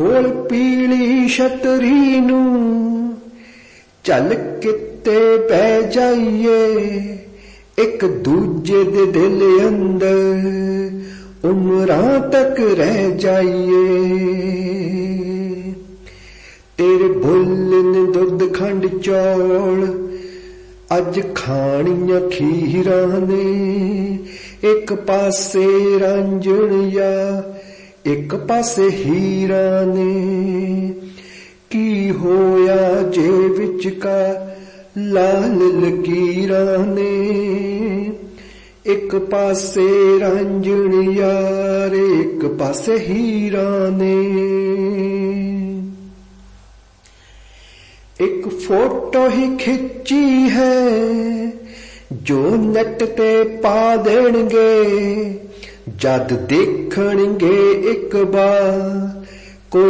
ਖੋਲ ਪੀਲੀ ਛਤਰੀ ਨੂੰ, ਚੱਲ ਕਿਤੇ ਬਹਿ ਜਾਈਏ। ਇੱਕ ਦੂਜੇ ਦੇ ਦਿਲ ਅੰਦਰ ਉਮਰਾਂ ਤੱਕ ਰਹਿ ਜਾਈਏ। ਤੇਰੇ ਬੁੱਲ ਨੇ ਦੁੱਧ ਖੰਡ ਚੌਲ, ਅੱਜ ਖਾਣੀਆਂ ਖੀਰਾਂ ਨੇ। ਇੱਕ ਪਾਸੇ ਰਾਂਝਣੀਆ ਇੱਕ ਪਾਸੇ ਹੀਰਾ ਨੇ। ਕੀ ਹੋਇਆ ਜੇ ਵਿੱਚ ਕਾ ਲਾਲ ਲਕੀਰਾਂ ਨੇ? ਇੱਕ ਪਾਸੇ ਰੰਜਣ ਯਾਰ, ਇੱਕ ਪਾਸੇ ਹੀਰਾ ਨੇ। ਇੱਕ ਫੋਟੋ ਹੀ ਖਿੱਚੀ ਹੈ, ਜੋ ਨੈਟ ਤੇ ਪਾ ਦੇਣਗੇ। ਜਦ ਦੇਖਣਗੇ ਇੱਕ ਵਾਰ